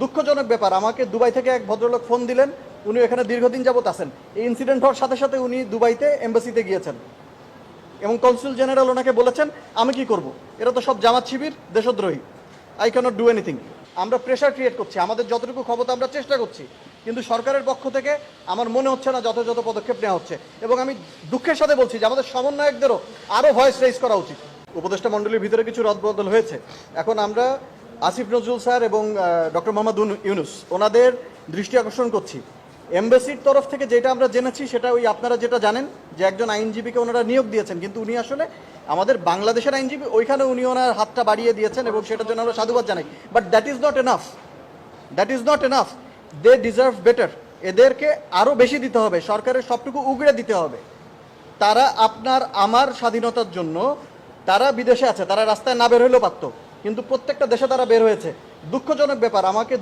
দুঃখজনক ব্যাপার, আমাকে দুবাই থেকে এক ভদ্রলোক ফোন দিলেন, উনি এখানে দীর্ঘদিন যাবত আছেন। এই ইনসিডেন্ট হওয়ার সাথে সাথে উনি দুবাইতে এম্বাসিতে গিয়েছেন। এবং কনসুল জেনারেল ওনাকে বলেছেন, আমি কি করব? এরা তো সব জামাত শিবির, দেশদ্রোহী। আই ক্যানট ডু এনিথিং আমরা প্রেশার ক্রিয়েট করছি, আমাদের যতটুকু ক্ষমতা আমরা চেষ্টা করছি, কিন্তু সরকারের পক্ষ থেকে আমার মনে হচ্ছে না যথাযথ পদক্ষেপ নেওয়া হচ্ছে। এবং আমি দুঃখের সাথে বলছি যে আমাদের সমন্বয়কদেরও আরও ভয়েস রেজ করা উচিত। উপদেষ্টা মণ্ডলীর ভিতরে কিছু রদবদল হয়েছে। এখন আমরা আসিফ নজরুল স্যার এবং ডক্টর মোহাম্মদ ইউনুস, ওনাদের দৃষ্টি আকর্ষণ করছি। এমবাসির তরফ থেকে যেটা আমরা জেনেছি, সেটা ওই আপনারা যেটা জানেন, যে একজন আইনজীবীকে ওনারা নিয়োগ দিয়েছেন, কিন্তু উনি আসলে আমাদের বাংলাদেশের আইনজীবী, ওইখানে উনি ওনার হাতটা বাড়িয়ে দিয়েছেন এবং সেটার জন্য আমরা সাধুবাদ জানাই। But that is not enough that is not enough they deserve better এদেরকে আরও বেশি দিতে হবে, সরকারের সবটুকু উগড়ে দিতে হবে। তারা আপনার, আমার স্বাধীনতার জন্য তারা বিদেশে আছে, তারা রাস্তায় না বের হইলেও পারতো। কিন্তু প্রত্যেকটা দেশে তারা বের হয়েছে। দুঃখজনক ব্যাপার আমাকে